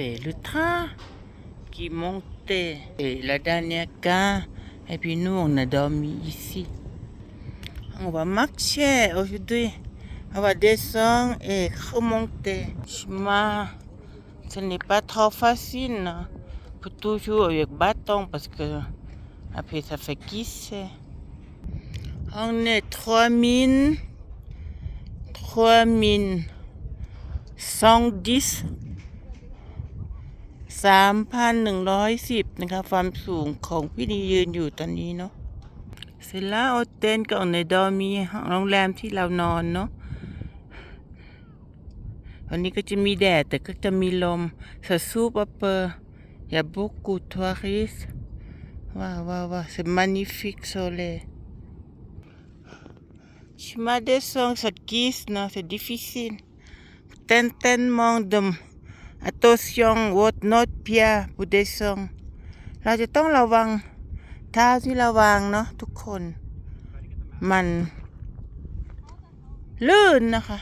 Le train qui montait. Et la dernière gare, et puis nous, on a dormi ici. On va marcher aujourd'hui. On va descendre et remonter. Chemin, ce n'est pas trop facile. hein. Faut toujours avec bâton parce que après ça fait glisser. On est 3000, 3000, 110 3,110 นะคะ ความสูงของพี่ดียืนอยู่ตอนนี้เนาะเสร็จแล้วโอเตนกับในดอมีโรงแรมที่เรานอนเนาะวันนี้ก็จะมีแดดแต่ก็จะมีลมสสูปเปอร์ยาบุกูทัวริสว้าวว้าวว้าว c'est magnifique soleil chemin de son ça glisse non c'est difficile tellement de attention votre note pied pour descendre เราจะต้องระวังเท้าที่ระวังเนาะทุกคน มัน ลื่นนะคะ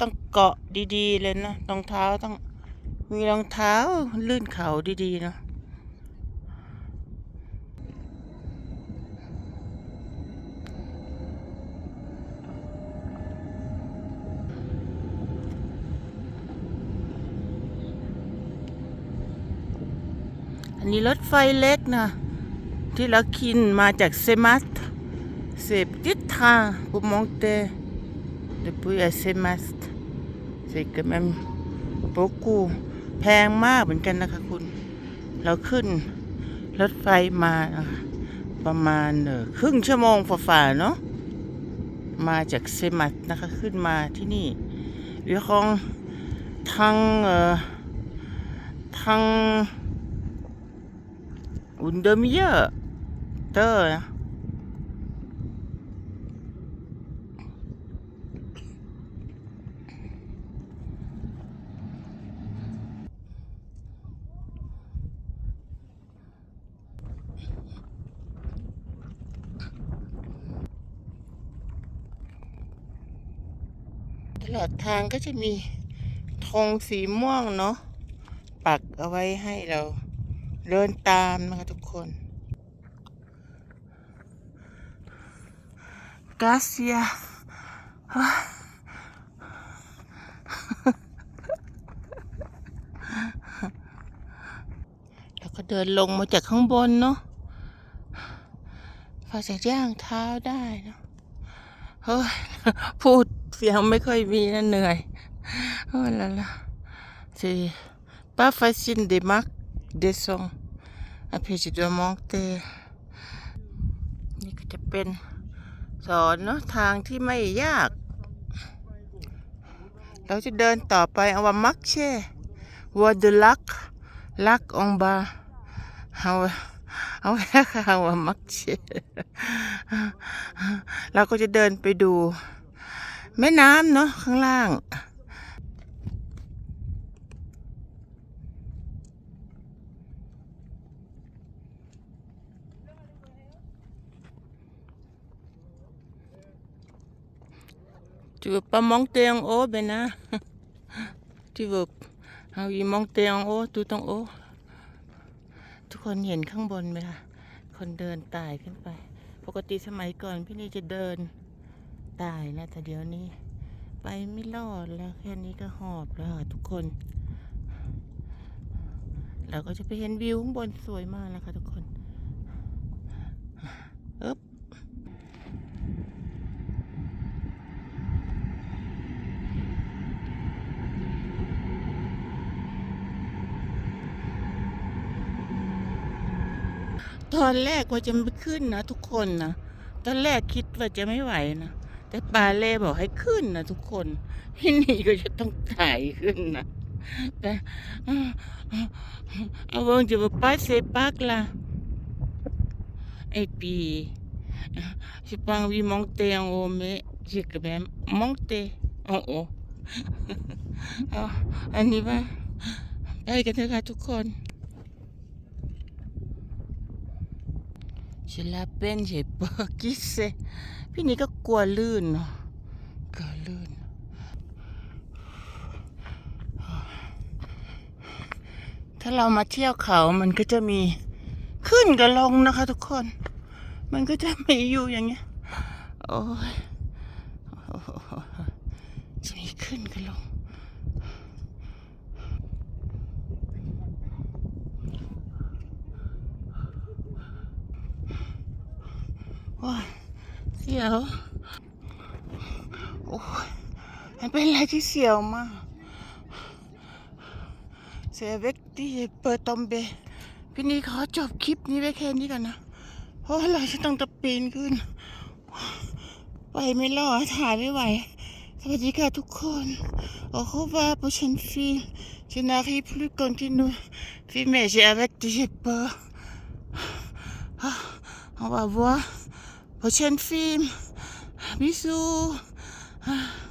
ต้องเกาะดีๆเลยนะรองเท้าต้องมีรองเท้าลื่นเขาดีๆเนาะ นนี้รถไฟเล็กนะที่เราขินมาจากเซมัสเซปติดทาง pour monter depuis à Semast c'est quand même beaucoup แพงมากเหมือนกันนะคะคุณ เราขึ้นรถไฟมาประมาณครึ่งชั่วโมงฝ่าๆเนาะมาจากเซมัสนะคะขึ้นมาที่นี่วิคองทางเอ่อทาง อุนเดมิเยอร์เตอร์นะตลอดทางก็จะมีธงสีม่วงเนาะปักเอาไว้ให้เรา เดินตามนะคะทุกคนกาเซียแล้วก็เดินลงมาจากข้างบนเนาะพอจะย่างเท้าได้เนาะเฮ้ยพูดเสียงไม่ค่อยมีนะเหนื่อยโอ้ละละ c'est pas facile de marque de son après je dois monter นี่ก็จะเป็นสอนเนาะทางที่ไม่ยาก เราจะเดินต่อไปเอาว่ามักเช่วัวดลักลักองบาเอาเอาแค่คำว่ามักเช่เราก็จะเดินไปดู แม่น้ำเนาะข้างล่าง Tu veux pas monter en haut, Bena Tu veux Ah oui, monter en haut, tout en haut ทุกคนเห็นข้างบนไหมล่ะ คนเดินตายขึ้นไป ปกติสมัยก่อนพี่นี่จะเดินตายนะ แต่เดี๋ยวนี้ ไปไม่รอดแล้ว แค่นี้ก็หอบแล้วทุกคน เราก็จะไปเห็นวิวข้างบนสวยมากนะคะทุกคนอึ๊บ ตอนแรกว่าจะไม่ขึ้นนะทุกคนนะตอนแรกคิดว่าจะไม่ไหวนะแต่ปาเล่บอกให้ขึ้นนะทุกคนที่นี่ก็จะต้องถ่ายขึ้นนะแต่เอาวงจะมาป้าเซปักละไอปี j'ai pas envie de monter en haut mais j'ai quand même monté en haut เออันนี้ว่าไปกันเถอะค่ะทุกคน J'ai la peine, j'ai peur. Qui sait พี่นี่ก็กลัวลื่นเนาะกลัวลื่น ถ้าเรามาเที่ยวเขามันก็จะมีขึ้นกับลงนะคะทุกคน มันก็จะมีอยู่อย่างเงี้ย โอ้ยจะมีขึ้นกับลง ว้าย เสียว โอ้ยมันเป็นอะไรที่เสียวมาก เสียเวกที่เปิดตอมเบพี่นี่ขอจบคลิปนี้ไว้แค่นี้ก่อนนะ เพราะเราจะต้องตะปีนขึ้น ไปไม่รอดถ่ายไม่ไหว สวัสดีค่ะทุกคน Au revoir, prochaine film. Je n'arrive plus à continuer. Filmer, j'ai avec j'ai peur. Ah, on va voir. Prochaine film. Bisous. Ah.